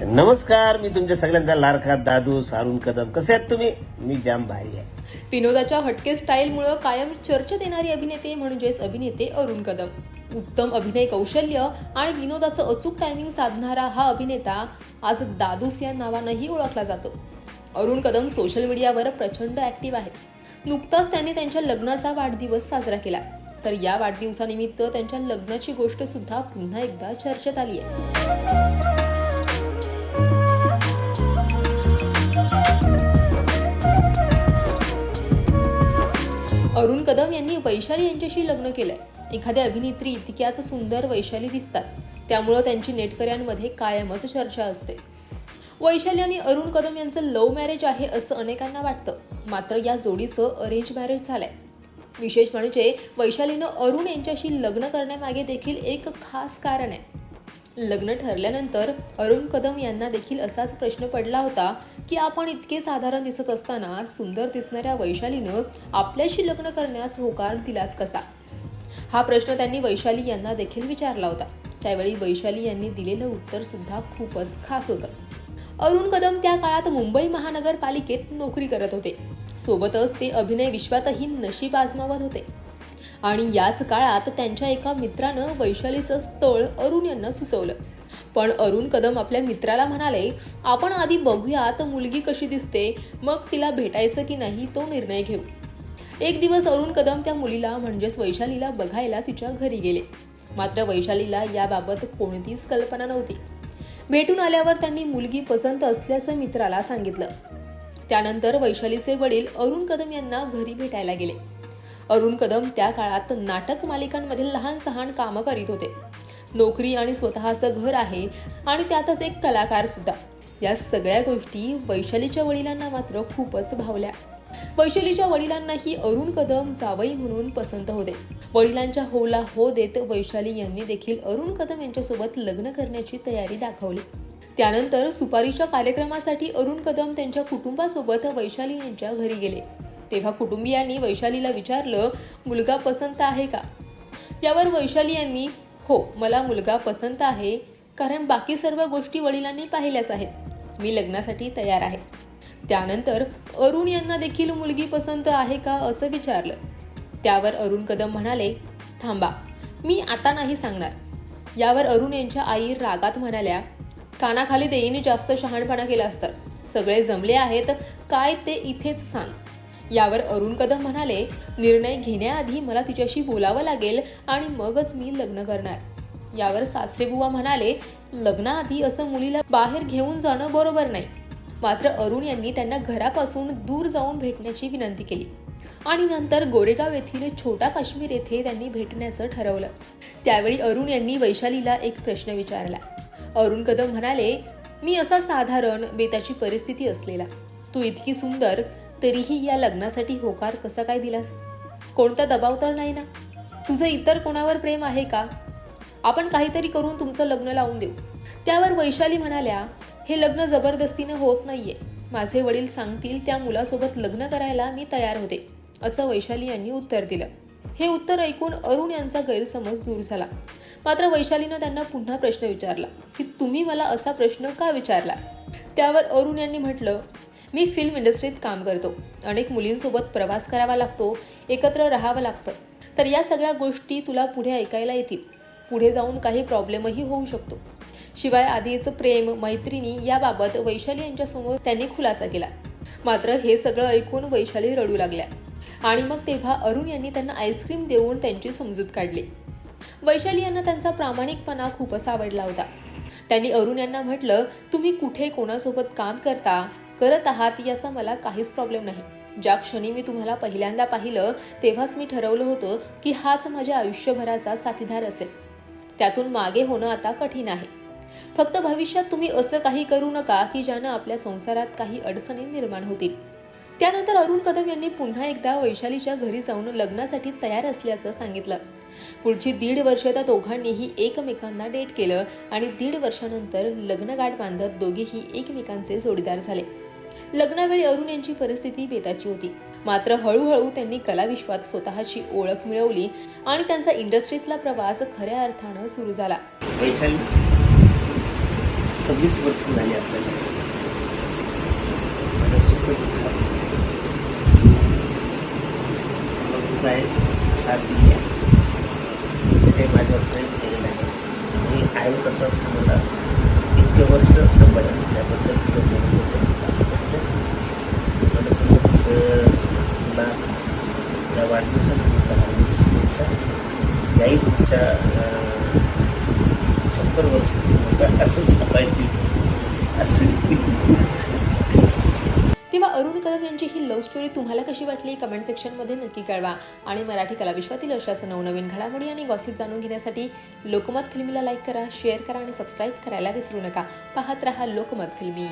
नमस्कार मी तुमच्या सगळ्यांचा लारखा दादू सारून कदम. कसे आहेत तुम्ही? मी जाम भारी आहे. विनोदाच्या हटके स्टाईलमुळं कायम चर्चेत येणारे अभिनेते म्हणजेच अभिनेते अरुण कदम. उत्तम अभिनय कौशल्य आणि विनोदाचं अचूक टायमिंग साधणारा हा अभिनेता आज दादूस या नावानंही ओळखला जातो. अरुण कदम सोशल मीडियावर प्रचंड ऍक्टिव्ह आहेत. नुकताच त्यांनी त्यांच्या लग्नाचा वाढदिवस साजरा केला. तर या वाढदिवसानिमित्त त्यांच्या लग्नाची गोष्ट सुद्धा पुन्हा एकदा चर्चेत आली आहे. अरुण कदम यांनी वैशाली यांच्याशी लग्न केलंय. एखाद्या अभिनेत्री इतक्याच सुंदर वैशाली दिसतात. त्यामुळं त्यांची नेटकऱ्यांमध्ये कायमच चर्चा असते. वैशाली आणि अरुण कदम यांचं लव्ह मॅरेज आहे असं अनेकांना वाटतं. मात्र या जोडीचं अरेंज मॅरेज झालंय. विशेष म्हणजे वैशालीनं अरुण यांच्याशी लग्न करण्यामागे देखील एक खास कारण आहे. लग्न ठरल्यानंतर अरुण कदम यांना देखील असाच प्रश्न पडला होता की आपण इतके साधारण दिसत असताना सुंदर दिसणाऱ्या वैशालीनं आपल्याशी लग्न करण्यास होकार दिलाच कसा? हा प्रश्न त्यांनी वैशाली यांना देखील विचारला होता. त्यावेळी वैशाली यांनी दिलेलं उत्तर सुद्धा खूपच खास होतं. अरुण कदम त्या काळात मुंबई महानगरपालिकेत नोकरी करत होते. सोबतच ते अभिनय विश्वातही नशीब आजमावत होते. आणि याच काळात त्यांच्या एका मित्रानं वैशालीचं स्थळ अरुण यांना सुचवलं. पण अरुण कदम आपल्या मित्राला म्हणाले आपण आधी बघूयात मुलगी कशी दिसते मग तिला भेटायचं की नाही तो निर्णय घेऊ. एक दिवस अरुण कदम त्या मुलीला म्हणजेच वैशालीला बघायला तिच्या घरी गेले. मात्र वैशालीला याबाबत कोणतीच कल्पना नव्हती. भेटून आल्यावर त्यांनी मुलगी पसंत असल्याचं मित्राला सांगितलं. त्यानंतर वैशालीचे वडील अरुण कदम यांना घरी भेटायला गेले. अरुण कदम त्या काळात नाटक मालिकांमध्ये लहान सहान कामं करीत होते. नोकरी आणि स्वतःचं घर आहे आणि त्यातच एक कलाकार सुद्धा. या सगळ्या गोष्टी वैशालीच्या वडिलांना मात्र खूपच भावल्या. वैशालीच्या वडिलांनाही अरुण कदम जावई म्हणून पसंत होते. वडिलांच्या होला हो देत वैशाली यांनी देखील अरुण कदम यांच्यासोबत लग्न करण्याची तयारी दाखवली. त्यानंतर सुपारीच्या कार्यक्रमासाठी अरुण कदम त्यांच्या कुटुंबासोबत वैशाली यांच्या घरी गेले. तेव्हा कुटुंबियांनी वैशालीला विचारलं मुलगा पसंत आहे का? यावर वैशाली यांनी हो मला मुलगा पसंत आहे कारण बाकी सर्व गोष्टी वडिलांनी पाहिल्याच आहेत. मी लग्नासाठी तयार आहे. त्यानंतर अरुण यांना देखील मुलगी पसंत आहे का असं विचारलं. त्यावर अरुण कदम म्हणाले थांबा मी आता नाही सांगणार. यावर अरुण यांच्या आई रागात म्हणाल्या कानाखाली देईने जास्त शहाणपणा केला असतात सगळे जमले आहेत काय ते इथेच सांग. यावर अरुण कदम म्हणाले निर्णय घेण्याआधी मला तिच्याशी बोलावं लागेल आणि मगच मी लग्न करणार. यावर सासरेबुवा म्हणाले लग्नाआधी असं मुलीला बाहेर घेऊन जाणं बरोबर नाही. मात्र अरुण यांनी त्यांना घरापासून दूर जाऊन भेटण्याची विनंती केली. आणि नंतर गोरेगाव येथील छोटा काश्मीर येथे त्यांनी भेटण्याचं ठरवलं. त्यावेळी अरुण यांनी वैशालीला एक प्रश्न विचारला. अरुण कदम म्हणाले मी असा साधारण बेताची परिस्थिती असलेला. तू इतकी सुंदर तरीही या लग्नासाठी होकार कसा काय दिलास? कोणता दबाव तर नाही ना? तुझं इतर कोणावर प्रेम आहे का? आपण काहीतरी करून तुमचं लग्न लावून देऊ. त्यावर वैशाली म्हणाल्या हे लग्न जबरदस्तीनं होत नाहीये. माझे वडील सांगतील त्या मुलासोबत लग्न करायला मी तयार होते. असं वैशाली यांनी उत्तर दिलं. हे उत्तर ऐकून अरुण यांचा गैरसमज दूर झाला. मात्र वैशालीनं त्यांना पुन्हा प्रश्न विचारला की तुम्ही मला असा प्रश्न का विचारला त्यावर अरुण यांनी म्हटलं मी फिल्म इंडस्ट्रीत काम करतो. अनेक मुलींसोबत प्रवास करावा लागतो एकत्र राहावं लागतं. तर या सगळ्या गोष्टी तुला पुढे ऐकायला येतील. पुढे जाऊन काही प्रॉब्लेमही होऊ शकतो. शिवाय आधीचं प्रेम मैत्रिणी याबाबत वैशाली यांच्यासमोर त्यांनी खुलासा केला. मात्र हे सगळं ऐकून वैशाली रडू लागल्या. आणि मग तेव्हा अरुण यांनी त्यांना आईस्क्रीम देऊन त्यांची समजूत काढली. वैशाली यांना त्यांचा प्रामाणिकपणा खूपच आवडला होता. त्यांनी अरुण यांना म्हटलं तुम्ही कुठे कोणासोबत काम करता? करत आहात याचा मला काहीच प्रॉब्लेम नाही. ज्या क्षणी मी तुम्हाला पहिल्यांदा पाहिलं तेव्हाच मी ठरवलं होतं की हाच माझ्या आयुष्यभराचा साथीदार असेल. त्यातून मागे होणं आता कठीण आहे. फक्त भविष्यात तुम्ही असं काही करू नका की ज्यानं आपल्या संसारात काही अडचणी निर्माण होतील. त्यानंतर अरुण कदम यांनी पुन्हा एकदा वैशालीच्या घरी जाऊन लग्नासाठी तयार असल्याचं सांगितलं. पुढची दीड वर्ष त्या दोघांनीही एकमेकांना डेट केलं आणि दीड वर्षानंतर लग्नगाठ बांधत दोघेही एकमेकांचे जोडीदार झाले. लग्नावेळी अरुण यांची परिस्थिती बेताची होती. मात्र हळूहळू त्यांनी कलाविश्वात स्वतःची ओळख मिळवली आणि त्यांचा इंडस्ट्रीतला प्रवास खऱ्या अर्थानं सुरू झाला. वैशाली सव्वीस वर्ष झाली आपल्याला माझ्या सुखदुःखात काय साथ दिली आहे. तिथे काही माझ्यावर प्रेम केलेलं आहे मी आहे तसं मला इतके वर्ष संबंध असल्याबद्दल तुला मला तुला तुला वाढदिवसानिमित्त हार्दिक शुभेच्छा. याही तुमच्या अं, शंभर वर्ष असं सांगायची असं तेव्हा अरुण कदम यांची ही लव्ह स्टोरी तुम्हाला कशी वाटली? कमेंट सेक्शनमध्ये नक्की कळवा. आणि मराठी कलाविश्वातील अशाच नवनवीन घडामोडी आणि गॉसिप जाणून घेण्यासाठी लोकमत फिल्मीला लाईक करा शेअर करा आणि सबस्क्राईब करायला विसरू नका. पाहत रहा लोकमत फिल्मी.